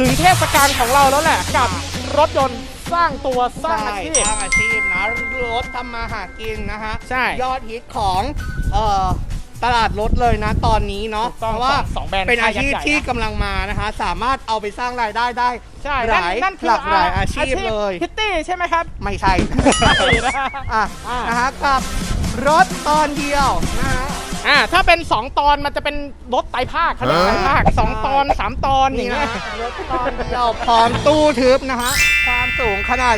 ถึงเทศกาลของเราแล้วแหละกับรถยนต์สร้างตัวสร้างอาชีพ สร้างอาชีพนะรถทำมาหากินนะฮะใช่ยอดฮิตของเอ่อตลาดรถเลยนะตอนนี้เนาะถูกต้องเพราะว่าสองแบรนด์เป็นอาชีพค่ายยักษ์ใหญ่ที่นะกำลังมานะคะ สามารถเอาไปสร้างรายได้ได้ใช่หลายนั่นคือหลากหลายอาชีพเลย พิตตี้ใช่ไหมครับ ไม่ใช่นะ อะอ่านนะฮะกับรถตอนเดียวนะฮะ อ่าถ้าเป็น 2 ตอนมันจะเป็นรถไตรภาคเขาเรียกไตรภาคสองตอน 3 ตอนอนี่ย่างนะเงี้ยฮะรถตอนเดียวพร้อมตู้ทึบนะฮะ ความสูงขนาด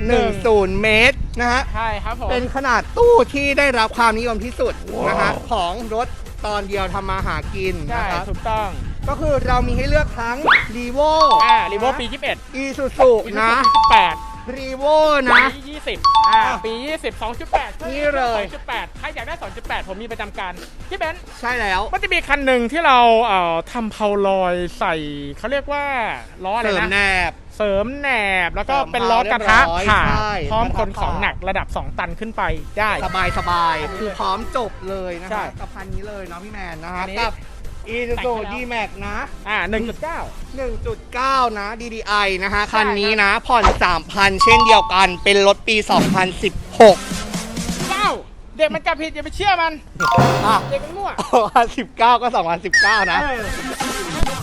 2.10 เมตรนะฮะ ใช่ครับผมเป็นขนาดตู้ที่ได้รับความนิยมที่สุดนะฮะ ของรถตอนเดียวทำมาหากินใช่นะครับ ถูกต้อง ก็คือเรามีให้เลือกทั้ง r ีโวอ่ารีโวปี21 อีซูซูนะ18 รีโวนะ ปี 20 อ่า ปี 20 2.8นี่เลย 2.8ใครอยากได้ 2.8 ผมมีประจำการพี่เบนซ์ใช่แล้ว มันจะมีคันหนึ่งที่เราเอ่อทำเพาลอยใส่เขาเรียกว่าล้ออะไรเสริมนะแนบเสริมแหนบแล้วก็เสริมเป็นล้อกระทะเรียบร้อยขาใช่ พร้อมคนกระทะของขาหนักระดับ 2 ตันขึ้นไปได้ สบายสบายคือพร้อมจบเลยนะใช่คะกับคันนี้เลยเนาะพี่แมนนะอัฮะนนี้ กับ อีซูแต่ซูงให้แล้วดีแม็กนะ อ่า1.9 1.9 นะ DDI นะฮะ คันนี้นะ ผ่อน 3,000 เช่นเดียวกัน เป็นรถปี 2016 9เด็กมันจับผิดอย่าไปเชื่อมัน อะเด็กมันมั่ว2019 ก็ 2019 นะเออ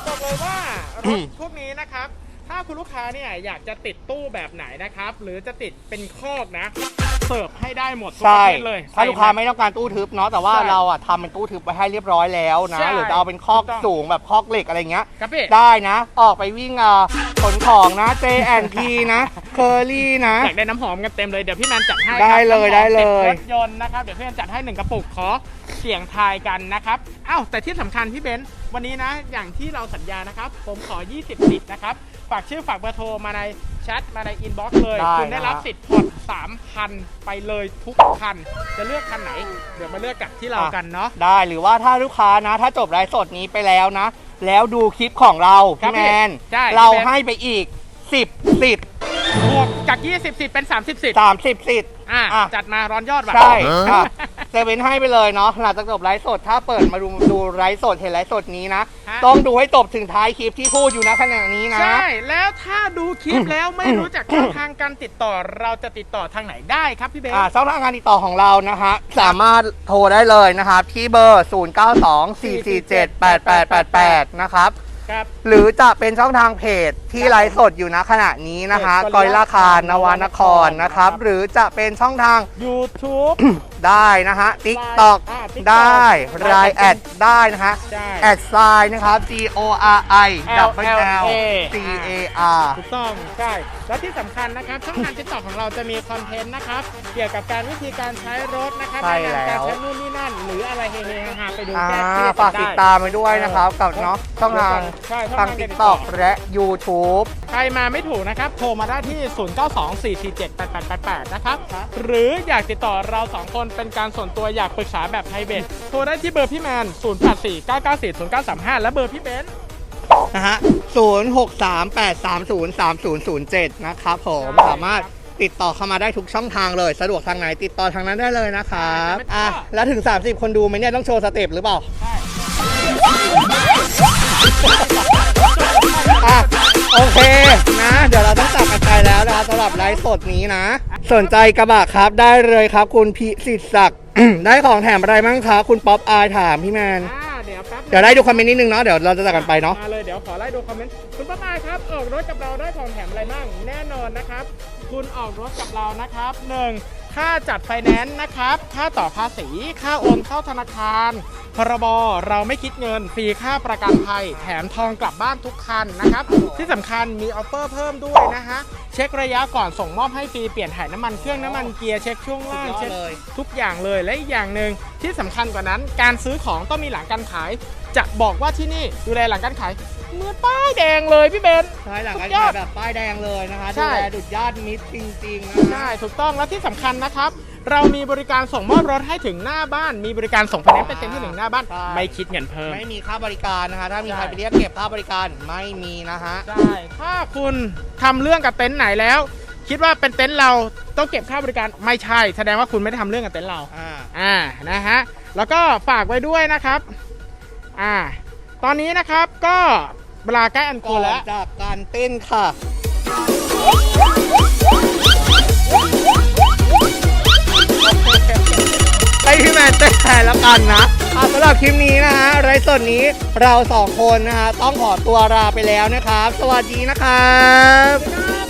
บอกเลยว่ารถพวกนี้นะครับ ถ้าคุณลูกค้าเนี่ยอยากจะติดตู้แบบไหนนะครับ หรือจะติดเป็นคอกนะเสิร์ฟให้ได้หมดทุกปใช่ระเภทเลยถ้าลูกค้าไม่ต้องการตู้ทึบเนาะแต่ว่าใช่เราอะทำเป็นตู้ทึบไว้ให้เรียบร้อยแล้วนะ ใช่หรือจะเอาเป็นคอกถูกต้อง สูงแบบคอกเหล็กอะไรเงี้ย ครับพี่ได้นะ ออกไปวิ่งอะขนของนะ J&P นะเคอรี่นะ อยากได้น้ำหอมกันเต็มเลยเดี๋ยวพี่แมนจัดให้ได้เลยครับน้ำหอมได้เลย ติรถยนต์นะครับเดี๋ยวพี่แมนจัดให้หนึ่งกระปุกขอเสี่ยงทายกันนะครับอ้าวแต่ที่สำคัญพี่เบนซ์วันนี้นะ อย่างที่เราสัญญานะครับ ผมขอ 20สิทธิ์นะครับฝากชื่อฝากเบอร์โทรมาใน แชทมาในอินบ็อกซ์เลย ได้คุณได้รับนะฮะสิทธิ์ผ่อน3,000ไปเลยทุกคัน จะเลือกคันไหน เดี๋ยวมาเลือกกับที่เรากันเนาะ ได้หรือว่าถ้าลูกค้านะ ถ้าจบไลฟ์สดนี้ไปแล้วนะ แล้วดูคลิปของเราครัพี่บแมน ใช่เราพี่แมน ให้ไปอีก 10สิทธิ์บวก จาก 20สิทธิ์เป็น 30สิทธิ์30สิทธิ์อะอะ จัดมาร้อนยอดว่ะ ใช่อะเซเว่นให้ไปเลยเนาะหลังจากจบไลฟ์สด ถ้าเปิดมาดูดูไลฟ์สดเห็นไลฟ์สดนี้นะ ฮะ ต้องดูให้จบถึงท้ายคลิปที่พูดอยู่นะขณะนี้นะ ใช่ แล้วถ้าดูคลิปแล้วไม่รู้จักช่องทางการติดต่อเราจะติดต่อทางไหนได้ครับพี่เบน อ่าช่องทางการติดต่อของเรานะฮะสามารถโทรได้เลยนะครับ ที่เบอร์ 0924478888 นะครับ ครับหรือจะเป็นช่องทางเพจที่ไลฟ์สดอยู่ณขณะนี้นะคะเพจกอยราคานวนครนะครับ หรือจะเป็นช่องทาง YouTube ได้นะฮะ TikTok อ่า TikTok ได้รายแอดได้นะฮะ ใช่ แอดไซน์นะครับ G O R I L W L A C A R ถูกต้องใช่แล้วที่สำคัญนะครับ ช่องทางติดต่อของเราจะมีคอนเทนต์นะครับ เกี่ยวกับการวิธีการใช้รถนะครับใช่แนะนำการแล้ว ใช้นู่นนี่นั่น หรืออะไรเฮๆฮาๆไปดูอ่าแก้เครียดฝากได้ติดตามไปด้วยนะครับ กับเนาะช่องทางใช่ช่องทางทาง TikTok และ YouTube ใครมาไม่ถูกนะครับ โทรมาได้ที่ 0924478888 นะครับ หรืออยากติดต่อเรา2คนเป็นการส่วนตัวอยากปรึกษาแบบไพรเวทโทรได้ที่เบอร์พี่แมน 0849940935 และเบอร์พี่เบนซ์นะฮะ0638303007 นะครับผมใช่สามารถติดต่อเข้ามาได้ทุกช่องทางเลย สะดวกทางไหนติดต่อทางนั้นได้เลยนะครับใช่อะ แล้วถึง 30 คนดูไหมเนี่ย ต้องโชว์สเต็ปหรือเปล่า ใช่ อะโอเคนะ เดี๋ยวเราต้องจับกันไปแล้วนะครับสำหรับไลฟ์สดนี้นะ สนใจกระบะครับได้เลยครับ คุณพิสิทธิ์ศักดิ์ ได้ของแถมอะไรบ้างคะคุณป๊อปอายถามพี่แมน อ่าเดี๋ยวแป๊บนึงเดี๋ยวได้ดูคอมเมนต์นิดนึงเนาะเดี๋ยวเราจะจัดกันไปเนาะ มาเลยเดี๋ยวขอไล่ดูคอมเมนต์คุณป้าปายครับออกรถกับเราได้ของแถมอะไรบ้างแน่นอนนะครับ คุณออกรถกับเรานะครับหนึ่งค่าจัดไฟแนนซ์นะครับ ค่าต่อภาษี ค่าโอนเข้าธนาคาร พรบเราไม่คิดเงินฟรีค่าประกันภัย แถมทองกลับบ้านทุกคันนะครับ ที่สำคัญมีออฟเฟอร์เพิ่มด้วยนะฮะ เช็คระยะก่อนส่งมอบให้ฟรีเปลี่ยนถ่ายน้ำมันเครื่องน้ำมันเกียร์เช็คช่วงล่างสุดยอดเช็คเลยทุกอย่างเลยและอีกอย่างหนึ่งที่สำคัญกว่านั้น การซื้อของต้องมีหลังการขายจะบอกว่าที่นี่ดูแลหลังการขายเห มือนป้ายแดงเลยพี่เบนใช่หลังการสุดยอขาดยแบบป้ายแดงเลยนะคะใช่ดูแลดุดญาติมิตรจริงๆนะใช่ถูกต้องแล้วที่สำคัญนะครับ เรามีบริการส่งมอบรถให้ถึงหน้าบ้าน มีบริการส่งไฟแนนซ์เป็นเต็มที่ถึงหน้าบ้าน ไม่คิดเงินเพิ่ม ไม่มีค่าบริการนะคะ ถ้ามีใช่ใครไปเรียกเก็บค่าบริการไม่มีนะฮะใช่ถ้าคุณทำเรื่องกับเต็นท์ไหนแล้ว คิดว่าเป็นเต็นท์เราต้องเก็บค่าบริการไม่ใช่ แสดงว่าคุณไม่ได้ทำเรื่องกับเต็นท์เราอ่าอ่านะฮะแล้วก็ฝากไว้ด้วยนะครับอ่าตอนนี้นะครับก็ เวลาใกล้อันควรแล้ว จากการเต้นค่ะให้พี่แมนเต้นแทนแล้วกันนะอะสำหรับคลิปนี้นะฮะไรสดนี้เราสองคนนะฮะต้องขอตัวลาไปแล้วนะครับ สวัสดีนะครับ